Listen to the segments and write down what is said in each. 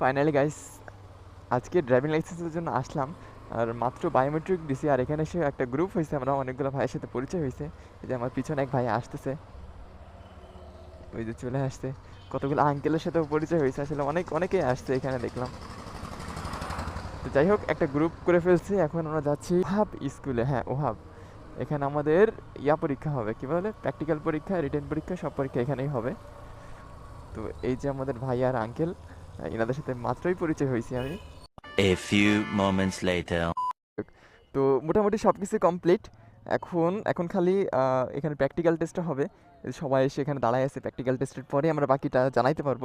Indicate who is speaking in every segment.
Speaker 1: Finally guys আজকে driving লাইসেন্সের জন্য আসলাম। আর মাত্র বায়োমেট্রিক দিছি, আর এখানে এসে একটা গ্রুপ হয়েছে, আমরা অনেকগুলো ভাইয়ের সাথে পরিচয় হয়েছে। যে আমার পিছনে এক ভাই আসতেছে। ওই যে চলে আসছে। কতগুলো আঙ্কেলের সাথেও পরিচয় হয়েছে, আসলে অনেক, অনেকেই আসছে এখানে দেখলাম। তো যাই হোক, একটা গ্রুপ করে ফেলছি, এখন আমরা যাচ্ছি ওহাব স্কুলে। হ্যাঁ ওহাব। এখানে আমাদের ইয়া পরীক্ষা হবে, কী বলে? প্র্যাকটিক্যাল পরীক্ষা রিটেন পরীক্ষা, সব পরীক্ষা এখানেই হবে। তো এই যে আমাদের ভাই আর আঙ্কেল এনাদের সাথে মাত্রই পরিচয় হয়েছি আমি।
Speaker 2: A few moments later.
Speaker 1: তো মোটামুটি সব কিছু কমপ্লিট এখন এখন খালি এখানে প্র্যাকটিক্যাল টেস্টটা হবে। সবাই এসে এখানে দাঁড়ায় আছে প্র্যাকটিক্যাল টেস্টের পরে আমরা বাকিটা জানাইতে পারব।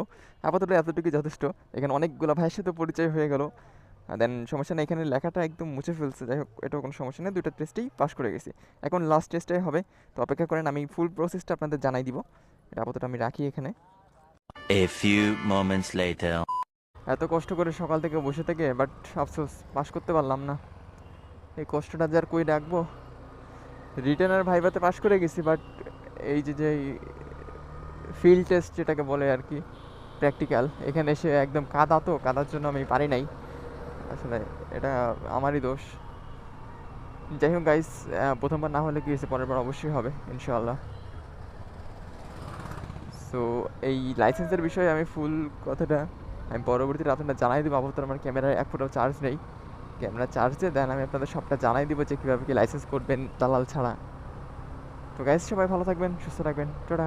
Speaker 1: আপাতত এতটুকু যথেষ্ট। এখানে অনেকগুলো ভাইয়ের সাথে পরিচয় হয়ে গেল। দেন সমস্যা নেই এখানে লেখাটা একদম মুছে ফেলছে। যাই হোক এটাও কোনো সমস্যা নেই। দুটো টেস্টেই পাস করে গেছি। এখন লাস্ট টেস্টটাই হবে। তো অপেক্ষা করেন আমি ফুল প্রসেসটা আপনাদের জানাই দিব। এটা আপাতত আমি রাখি এখানে।
Speaker 2: A few moments later.
Speaker 1: এত কষ্ট করে সকাল থেকে বসে থেকে বাট আফসোস পাস করতে পারলাম না। এই কষ্টটা যে আর কই রাখব? রিটার্নার ভাইভাতে পাস করে গেছি বাট এই যে যে ফিল্ড টেস্ট যেটাকে বলে আর কি প্র্যাকটিক্যাল এখানে এসে একদম কাদা তো, কাদার জন্য আমি পারি নাই। আসলে এটা আমারই দোষ। যাই হোক গাইস প্রথমবার না হলে কি হয়েছে, পরের বার অবশ্যই হবে, ইনশাআল্লাহ। সো এই লাইসেন্সের বিষয়ে আমি ফুল কথাটা আমি পরবর্তীতে আপনারা জানাই দেবো। আপাতত আমার ক্যামেরায় এক ফুটাও চার্জ নেই। ক্যামেরা চার্জ দেন আমি আপনাদের সবটা জানাই দেবো যে কীভাবে কি লাইসেন্স করবেন দালাল ছাড়া। তো গাইজ সবাই ভালো থাকবেন, সুস্থ থাকবেন। টাটা।